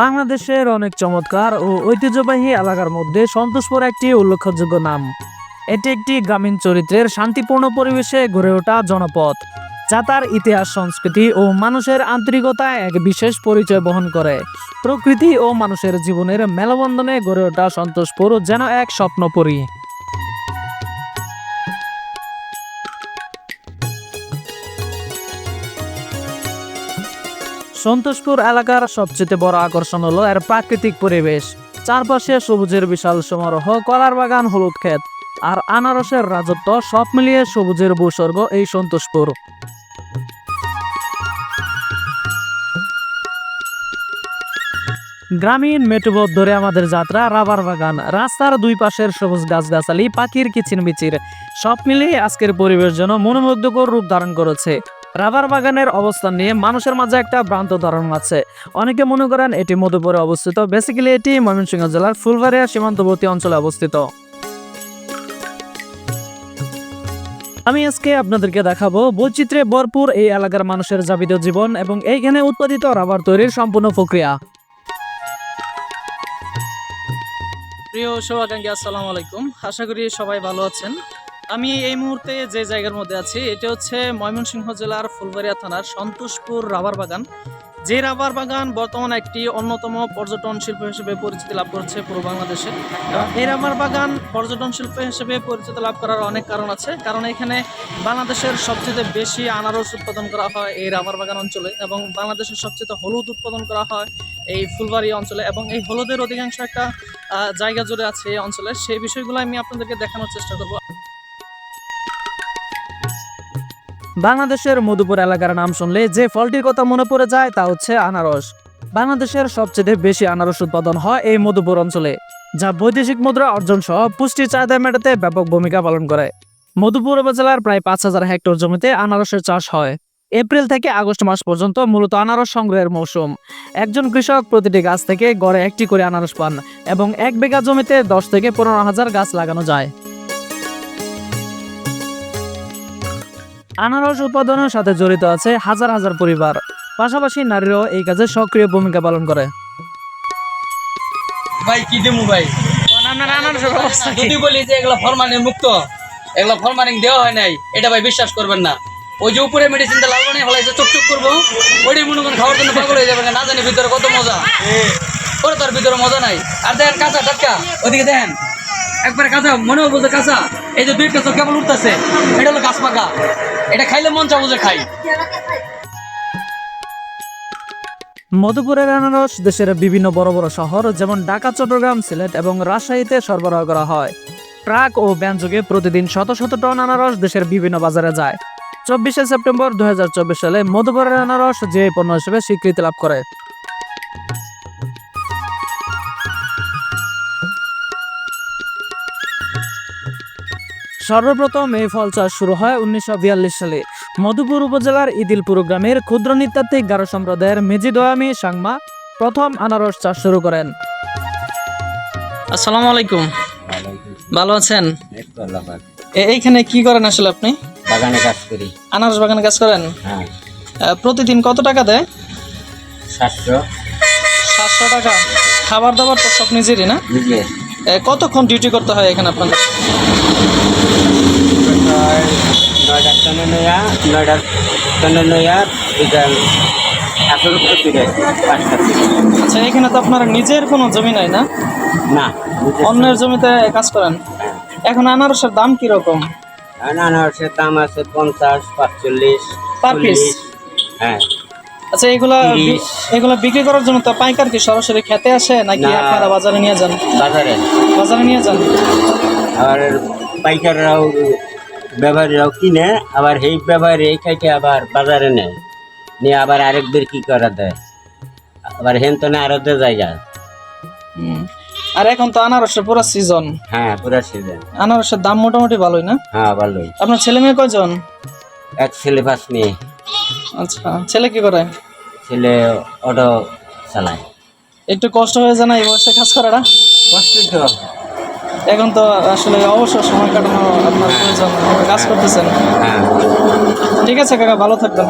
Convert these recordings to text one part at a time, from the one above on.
বাংলাদেশের অনেক চমৎকার ও ঐতিহ্যবাহী এলাকার মধ্যে সন্তোষপুর একটি উল্লেখযোগ্য নাম। এটি একটি গ্রামীণ চরিত্রের শান্তিপূর্ণ পরিবেশে গড়ে ওঠা জনপদ, যা তার ইতিহাস, সংস্কৃতি ও মানুষের আন্তরিকতায় এক বিশেষ পরিচয় বহন করে। প্রকৃতি ও মানুষের জীবনের মেলবন্ধনে গড়ে ওঠা সন্তোষপুর যেন এক স্বপ্নপুরী। সন্তোষপুর এলাকার সবচেয়ে বড় আকর্ষণ হলো এর প্রাকৃতিক পরিবেশ। চারপাশে সবুজের বিশাল সমারোহ, কলার বাগান, হলুদ ক্ষেত আর আনারসের রাজত্ব সব মিলিয়ে সবুজের ভূস্বর্গ এই সন্তোষপুর। গ্রামীণ মেট্রোপথ ধরে আমাদের যাত্রা রাবার বাগান। রাস্তার দুই পাশের সবুজ গাছগাছালি, পাখির কিচিরমিচির, সব মিলিয়ে আজকের পরিবেশ যেন মনোমুগ্ধকর রূপ ধারণ করেছে। রাবার বাগানের অবস্থান নিয়ে মানুষের মাঝে একটা ভ্রান্ত ধারণা আছে। অনেকে মনে করেন এটি মধুপুরে অবস্থিত। বেসিক্যালি এটি ময়মনসিংহ জেলার ফুলবাড়িয়া সীমান্তবর্তী অঞ্চলে অবস্থিত। আমি আজকে আপনাদেরকে দেখাবো বৈচিত্র্যে ভরপুর এই এলাকার মানুষের যাবিত জীবন এবং এইখানে উৎপাদিত রাবার তৈরির সম্পূর্ণ প্রক্রিয়া। প্রিয় শুভাকাঙ্ক্ষী, আসসালামু আলাইকুম। আশা করি সবাই ভালো আছেন। আমি এই মুহূর্তে যে জায়গার মধ্যে আছি, এটা হচ্ছে ময়মনসিংহ জেলার ফুলবাড়িয়া থানার সন্তোষপুর রাবার বাগান। যে রাবার বাগান বর্তমানে একটি অন্যতম পর্যটন শিল্প হিসেবে পরিচিতি লাভ করছে পুরো বাংলাদেশে। এই রাবার বাগান পর্যটন শিল্প হিসেবে পরিচিতি লাভ করার অনেক কারণ আছে। কারণ এখানে বাংলাদেশের সবচেয়ে বেশি আনারস উৎপাদন করা হয় এই রাবার বাগান অঞ্চলে এবং বাংলাদেশের সবচেয়ে হলুদ উৎপাদন করা হয় এই ফুলবাড়ি অঞ্চলে। এবং এই হলুদের অধিকাংশ একটা জায়গা জুড়ে আছে এই অঞ্চলে। সেই বিষয়গুলো আমি আপনাদেরকে দেখানোর চেষ্টা করব। বাংলাদেশের মধুপুর এলাকার নাম শুনলে যে ফলটির কথা মনে পড়ে যায় তা হচ্ছে আনারস। বাংলাদেশের সবচেয়ে বেশি আনারস উৎপাদন হয় এই মধুপুর অঞ্চলে, যা বৈদেশিক মুদ্রা অর্জন সহ পুষ্টির চাহিদা মেটাতে ব্যাপক ভূমিকা পালন করে। মধুপুর উপজেলার প্রায় পাঁচ হাজার হেক্টর জমিতে আনারসের চাষ হয়। এপ্রিল থেকে আগস্ট মাস পর্যন্ত মূলত আনারস সংগ্রহের মৌসুম। একজন কৃষক প্রতিটি গাছ থেকে গড়ে একটি করে আনারস পান এবং এক বিঘা জমিতে দশ থেকে পনেরো হাজার গাছ লাগানো যায়। আনারস উৎপাদনের সাথে জড়িত আছে হাজার হাজার পরিবার। পাশাপাশি নারীরাও এই কাজে সক্রিয় ভূমিকা পালন করে। ভাই কি দেবো ভাই? যদি বলি যে এগুলো ফরমালিন মুক্ত এগুলো ফরমালিন দেওয়া হয় নাই এটা ভাই বিশ্বাস করবেন না। ওই যে উপরে মেডিসিনটা লাল বানিয়ে ফেলাইছে চুপ চুপ করব ওইটাই মনে করেন খাওয়ার জন্য পাগল হয়ে যাবে না জানি ভিতরে কত মজা। ওরে তার ভিতরে মজা নাই। আর দেখেন কাঁচা টাটকা ওদিকে দেখেন। একবারে কাঁচা মনে হব যে কাঁচা। এই যে দুই কাঁচা কেবল উঠতেছে এটা হলো গাছ পাকা এটা খাইলে মন চাবো যে খাই। মধুপুরের আনারস দেশের বিভিন্ন বড় বড় শহর, যেমন ঢাকা, চট্টগ্রাম, সিলেট এবং রাজশাহীতে সরবরাহ করা হয়। ট্রাক ও ব্যানযোগে প্রতিদিন শত শত টন আনারস দেশের বিভিন্ন বাজারে যায়। চব্বিশে সেপ্টেম্বর দু হাজার চব্বিশ সালে মধুপুরের আনারস যে পণ্য হিসেবে স্বীকৃতি লাভ করে। সর্বপ্রথম এই ফল চাষ শুরু হয় উনিশশো বিয়াল্লিশ সালে। মধুপুর উপজেলার ইদিলপুর গ্রামের ক্ষুদ্র নৃতাত্ত্বিক গারো সম্প্রদায়ের মেজিদোয়ামি সাংমা প্রথম আনারস চাষ শুরু করেন। আসসালামু আলাইকুম। ভালো আছেন? এইখানে কি করেন আসলে আপনি? বাগানে কাজ করি। আনারস বাগানে কাজ করেন? হ্যাঁ। প্রতিদিন কত টাকা দেয়? সাতশো। সাতশো টাকা। খাবার দাবার তো সব নিজেরই না? কতক্ষণ ডিউটি করতে হয় এখানে আপনাদের? নয় নয়টার টনে নয়া নয়টার টনে নয়া বিকাল ফিরে থেকে আচ্ছা এখানে তো আপনার নিজের কোনো জমি নাই না? না অন্যের জমিতে কাজ করেন? এখন আনারসের দাম কি রকম আনারসের দাম আছে পঞ্চাশ পাঁচচল্লিশ piece? চল্লিশ হ্যাঁ। আচ্ছা এগুলা। এগুলা বিক্রি করার জন্য তো পাইকার কি সরাসরি খেতে আসে নাকি। আপনারা বাজারে নিয়ে যান? বাজারে। বাজারে নিয়ে যান? আবার পাইকাররাও ব্যবহারীরাও কিনে আবার সেই ব্যবহারী এই খাইতে আবার বাজারে নেয়। নিয়ে আবার আরেকদের কি করা দেয় আবার হেন তো না আরও দে জায়গা। আর এখন তো আনারসের পুরো সিজন হ্যাঁ পুরা সিজন আনারসের দাম মোটামুটি ভালোই না? হ্যাঁ ভালোই। আপনার ছেলে মেয়ে কয়জন? এক ছেলে পাস মেয়ে। আচ্ছা ছেলে কি করে? ছেলে অটো চালায়। একটু কষ্ট হয়ে যায় না এই বয়সে কাজ করাটা? কষ্টই তো। এখন তো আসলে অবসর সময় কাটানো আপনার প্রয়োজন কাজ করতেছেন। হ্যাঁ। ঠিক আছে কাকা ভালো থাকবেন।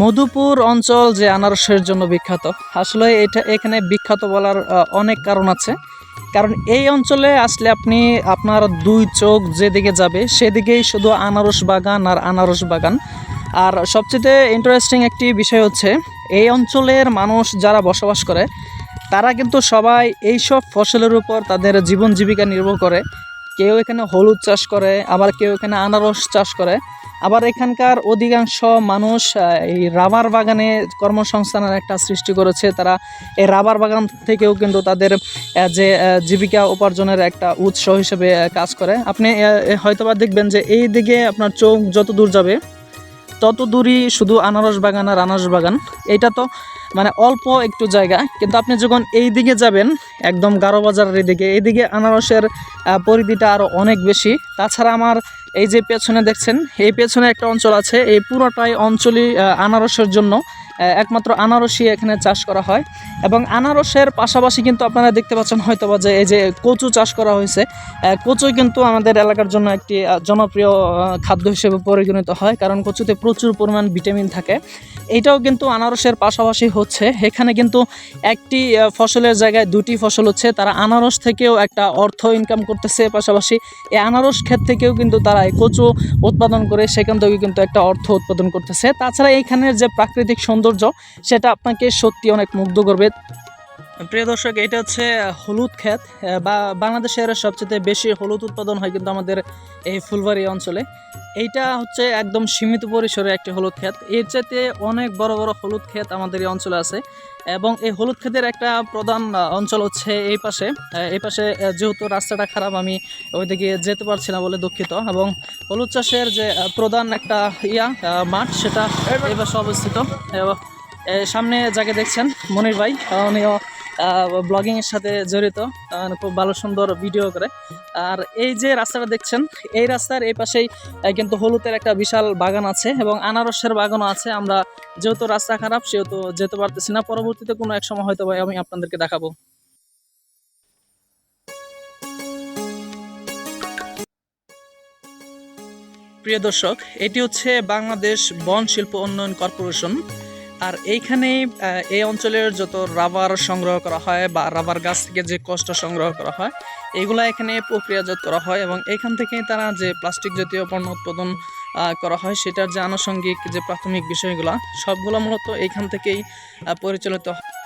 মধুপুর অঞ্চল যে আনারসের জন্য বিখ্যাত আসলে এটা এখানে বিখ্যাত বলার অনেক কারণ আছে। কারণ এই অঞ্চলে আসলে আপনি আপনার দুই চোখ যেদিকে যাবে সেদিকেই শুধু আনারস বাগান আর আনারস বাগান। আর সবচেয়ে ইন্টারেস্টিং একটি বিষয় হচ্ছে এই অঞ্চলের মানুষ যারা বসবাস করে তারা কিন্তু সবাই এইসব ফসলের উপর তাদের জীবন জীবিকা নির্ভর করে। কেউ এখানে হলুদ চাষ করে, আবার কেউ এখানে আনারস চাষ করে। আবার এখানকার অধিকাংশ মানুষ এই রাবার বাগানে কর্মসংস্থানের একটা সৃষ্টি করেছে। তারা এই রাবার বাগান থেকেও কিন্তু তাদের যে জীবিকা উপার্জনের একটা উৎস হিসেবে কাজ করে। আপনি হয়তোবা দেখবেন যে এই দিকে আপনার চোখ যত দূর যাবে তত দূরই শুধু আনারস বাগান আর আনারস বাগান। এটা তো মানে অল্প একটু জায়গা, কিন্তু আপনি যখন এই দিকে যাবেন, একদম গারো বাজারের এদিকে এইদিকে আনারসের পরিধিটা আরও অনেক বেশি। তাছাড়া আমার এই যে পেছনে দেখছেন, এই পেছনে একটা অঞ্চল আছে, এই পুরোটাই অঞ্চলই আনারসের জন্য। একমাত্র আনারসই এখানে চাষ করা হয়। এবং আনারসের পাশাপাশি কিন্তু আপনারা দেখতে পাচ্ছেন হয়তো বা যে এই যে কচু চাষ করা হয়েছে কচু কিন্তু আমাদের এলাকার জন্য একটি জনপ্রিয় খাদ্য হিসেবে পরিগণিত হয়। কারণ কচুতে প্রচুর পরিমাণ ভিটামিন থাকে। এটাও কিন্তু আনারসের পাশাপাশি হচ্ছে। এখানে কিন্তু একটি ফসলের জায়গায় দুটি ফসল হচ্ছে। তারা আনারস থেকেও একটা অর্থ ইনকাম করতেছে। পাশাপাশি এই আনারস ক্ষেত থেকেও কিন্তু তারা এই কচু উৎপাদন করে, সেখান থেকে কিন্তু একটা অর্থ উৎপাদন করতেছে। তাছাড়া এইখানের যে প্রাকৃতিক সৌন্দর্য সেটা আপনাকে সত্যি অনেক মুগ্ধ করবে। প্রিয় দর্শক, এটা হচ্ছে হলুদ ক্ষেত। বা বাংলাদেশের সবচেয়ে বেশি হলুদ উৎপাদন হয় কিন্তু আমাদের এই ফুলবাড়ি অঞ্চলে। এইটা হচ্ছে একদম সীমিত পরিসরে একটি হলুদ ক্ষেত। এর চাইতে অনেক বড় বড় হলুদ ক্ষেত আমাদের এই অঞ্চলে আছে। এবং এই হলুদ ক্ষেতের একটা প্রধান অঞ্চল হচ্ছে এই পাশে। এই পাশে যেহেতু রাস্তাটা খারাপ, আমি ওইদিকে যেতে পারছি না বলে দুঃখিত। এবং হলুদ চাষের যে প্রধান একটা ইয়া মাঠ, সেটা এই পাশে অবস্থিত। সামনে যাকে দেখছেন, মনির ভাই উনিও ব্লগিং এর সাথে জড়িত খুব ভালো সুন্দর ভিডিও করে। আর এই যে রাস্তাটা দেখছেন, এই রাস্তার এই পাশেই কিন্তু হলুদের একটা বিশাল বাগান আছে এবং আনারসের বাগানও আছে। আমরা যেহেতু রাস্তা খারাপ, সেহেতু যেতে পারতেছি না। পরবর্তীতে কোনো এক সময় হয়তো আমি আপনাদেরকে দেখাবো। প্রিয় দর্শক, এটি হচ্ছে বাংলাদেশ বন শিল্প উন্নয়ন কর্পোরেশন। আর এইখানে এই অঞ্চলের যত রাবার সংগ্রহ করা হয় বা রাবার গাছ থেকে যে কষ্ট সংগ্রহ করা হয়, এগুলা এখানে প্রক্রিয়াজাত করা হয় এবং এখান থেকে তারা যে প্লাস্টিক জাতীয় পণ্য উৎপাদন করা হয় সেটার যে আনুষঙ্গিক যে প্রাথমিক বিষয়গুলো, সবগুলো মূলত এইখান থেকেই পরিচালিত হয়।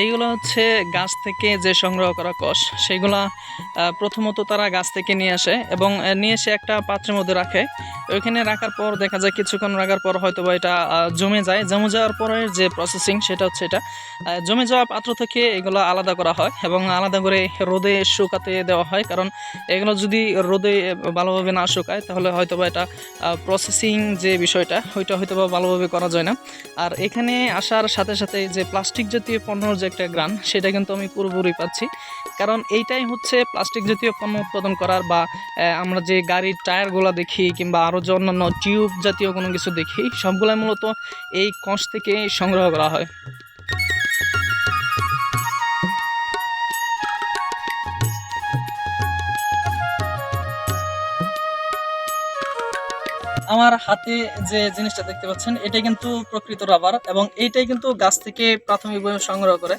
এইগুলো হচ্ছে গাছ থেকে যে সংগ্রহ করা কষ সেগুলা প্রথমত তারা গাছ থেকে নিয়ে আসে এবং নিয়ে এসে একটা পাত্রের মধ্যে রাখে। ওইখানে রাখার পর দেখা যায় কিছুক্ষণ রাখার পর হয়তো বা এটা জমে যায়। জমে যাওয়ার পরে যে প্রসেসিং সেটা হচ্ছে এটা। জমে যাওয়া পাত্র থেকে এগুলো আলাদা করা হয় এবং আলাদা করে রোদে শুকাতে দেওয়া হয়। কারণ এগুলো যদি রোদে ভালোভাবে না শুকায়, তাহলে হয়তো বা এটা প্রসেসিং যে বিষয়টা, ওইটা হয়তো বা ভালোভাবে করা যায় না। আর এখানে আসার সাথে সাথে যে প্লাস্টিক জাতীয় পণ্যর যে একটা গ্রান সেটা কিন্তু আমি পুরোপুরি পাচ্ছি। কারণ এইটাই হচ্ছে প্লাস্টিক জাতীয় পণ্য উৎপাদন করার বা আমরা যে গাড়ির টায়ারগুলো দেখি কিংবা আরও যে অন্যান্য টিউব জাতীয় কোনো কিছু দেখি, সবগুলাই মূলত এই কষ থেকে সংগ্রহ করা হয়। আমার হাতে যে জিনিসটা দেখতে পাচ্ছেন এটা কিন্তু প্রকৃত রাবার এবং এইটাই কিন্তু গাছ থেকে প্রাথমিকভাবে সংগ্রহ করে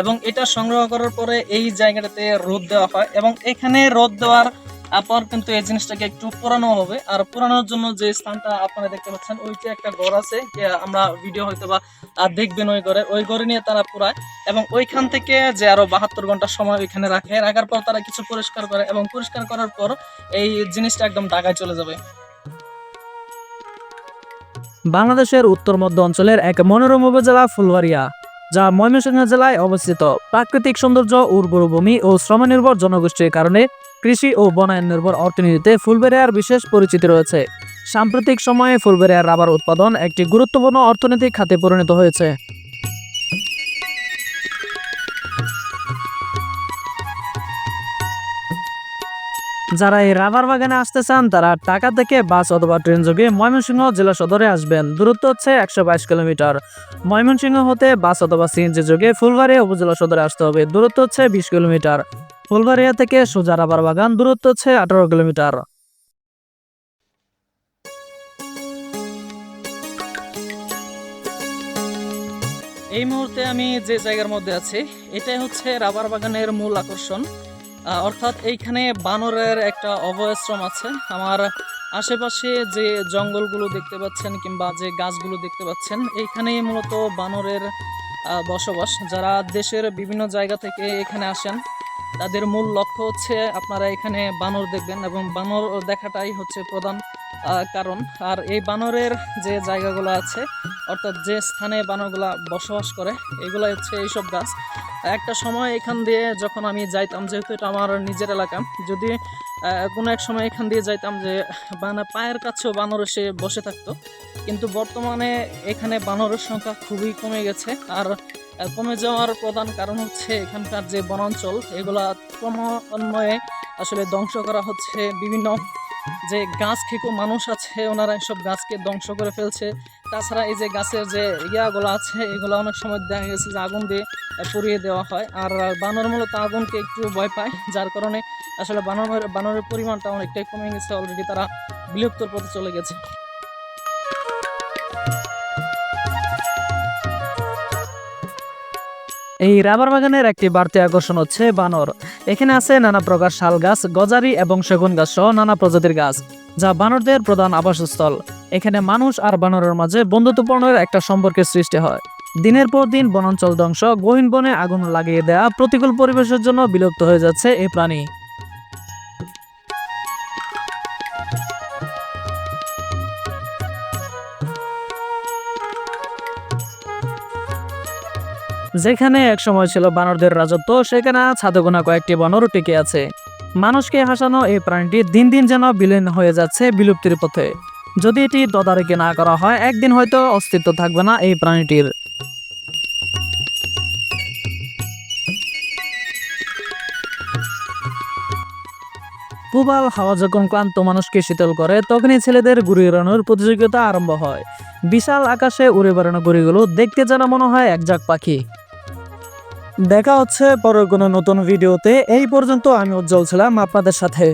এবং এটা সংগ্রহ করার পরে এই জায়গাটাতে রোদ দেওয়া হয় এবং এখানে রোদ দেওয়ার পর কিন্তু এই জিনিসটাকে একটু পোড়ানো হবে। আর পোড়ানোর জন্য যে স্থানটা আপনারা দেখতে পাচ্ছেন, ওইটা একটা ঘর আছে আমরা ভিডিও হয়তো বা দেখবেন ওই ঘরে ওই ঘরে নিয়ে তারা পুরায় এবং ওইখান থেকে যে আরও বাহাত্তর ঘণ্টা সময় ওইখানে রাখে। রাখার পর তারা কিছু পরিষ্কার করে এবং পরিষ্কার করার পর এই জিনিসটা একদম ঢাকায় চলে যাবে। বাংলাদেশের উত্তর মধ্য অঞ্চলের এক মনোরম উপজেলা ফুলবাড়িয়া, যা ময়মনসিংহ জেলায় অবস্থিত। প্রাকৃতিক সৌন্দর্য, উর্বর ভূমি ও শ্রমনির্ভর জনগোষ্ঠীর কারণে কৃষি ও বনায়ন নির্ভর অর্থনীতিতে ফুলবেরিয়ার বিশেষ পরিচিতি রয়েছে। সাম্প্রতিক সময়ে ফুলবেরিয়ার রাবার উৎপাদন একটি গুরুত্বপূর্ণ অর্থনৈতিক খাতে পরিণত হয়েছে। যারা এই রাবার বাগানে আসতে চান, তারা ঢাকা থেকে বাস অথবা ট্রেন যোগে ময়মনসিংহ জেলা সদরে আসবেন। দূরত্ব হচ্ছে একশো বাইশ কিলোমিটার। ময়মনসিংহ হতে বাস অথবা সিএনজি যোগে ফুলবাড়ি উপজেলা সদরে আসতে হবে। দূরত্ব হচ্ছে বিশ কিলোমিটার। ফুলবাড়িয়া থেকে সোজা রাবার বাগান, দূরত্ব হচ্ছে আঠারো কিলোমিটার। এই মুহূর্তে আমি যে জায়গার মধ্যে আছি, এটাই হচ্ছে রাবার বাগানের মূল আকর্ষণ। অর্থাৎ এইখানে বানরের একটা অভয়াশ্রম আছে। আমার আশেপাশে যে জঙ্গলগুলো দেখতে পাচ্ছেন কিংবা যে গাছগুলো দেখতে পাচ্ছেন, এইখানেই মূলত বানরের বসবাস। যারা দেশের বিভিন্ন জায়গা থেকে এখানে আসেন, তাদের মূল লক্ষ্য হচ্ছে আপনারা এখানে বানর দেখবেন এবং বানর দেখাটাই হচ্ছে প্রধান কারণ। আর এই বানরের যে জায়গাগুলো আছে, অর্থাৎ যে স্থানে বানরগুলা বসবাস করে এগুলো হচ্ছে এইসব গাছ। একটা সময় এখান দিয়ে যখন আমি যাইতাম, যেহেতু এটা আমার নিজের এলাকা, যদি কোনো এক সময় এখান দিয়ে যাইতাম যে মানে পায়ের কাছেও বানর এসে বসে থাকতো। কিন্তু বর্তমানে এখানে বানরের সংখ্যা খুবই কমে গেছে। আর কমে যাওয়ার প্রধান কারণ হচ্ছে এখানকার যে বনাঞ্চল, এগুলা ক্রমান্বয়ে আসলে ধ্বংস করা হচ্ছে। বিভিন্ন যে গাছ খেকো মানুষ আছে, ওনারা এসব গাছকে ধ্বংস করে ফেলছে। তাছাড়া এই যে গাছের যে ইয়াগুলো আছে, এগুলো অনেক সময় দেখা গেছে যে আগুন দিয়ে পুড়িয়ে দেওয়া হয়। আর বানর মূলত আগুনকে একটু ভয় পায়, যার কারণে আসলে বানরের বানরের পরিমাণটা অনেকটাই কমে গেছে অলরেডি তারা বিলুপ্তর পথে চলে গেছে। এই রাবার বাগানের একটি বাড়তি আকর্ষণ হচ্ছে বানর। এখানে আছে নানা প্রকার শাল গাছ, গজারি এবং সেগুন গাছ সহ নানা প্রজাতির গাছ, যা বানরদের প্রধান আবাসস্থল। এখানে মানুষ আর বানরের মাঝে বন্ধুত্বপূর্ণ একটা সম্পর্কের সৃষ্টি হয়। দিনের পর দিন বনাঞ্চল ধ্বংস, গহীন বনে আগুন লাগিয়ে দেয়া, প্রতিকূল পরিবেশের জন্য বিলুপ্ত হয়ে যাচ্ছে এই প্রাণী। যেখানে একসময় ছিল বানরদের রাজত্ব, সেখানে ছাদগোনা কয়েকটি বানরও টিকে আছে। মানুষকে হাসানো এই প্রাণীটি দিন দিন যেন বিলীন হয়ে যাচ্ছে বিলুপ্তির পথে। যদি এটি তদারকি না করা হয়, একদিন হয়তো অস্তিত্ব থাকবে না এই প্রাণীটির। প্রবাল হাওয়া যখন ক্লান্ত মানুষকে শীতল করে, তখনই ছেলেদের ঘুরে বেড়ানোর প্রতিযোগিতা আরম্ভ হয়। বিশাল আকাশে উড়ে বেড়ানো ঘুড়িগুলো দেখতে যেন মনে হয় একজাক পাখি। দেখা হচ্ছে পরের কোনো নতুন ভিডিওতে। এই পর্যন্ত আমি উজ্জ্বল ছিলাম আপনাদের সাথে।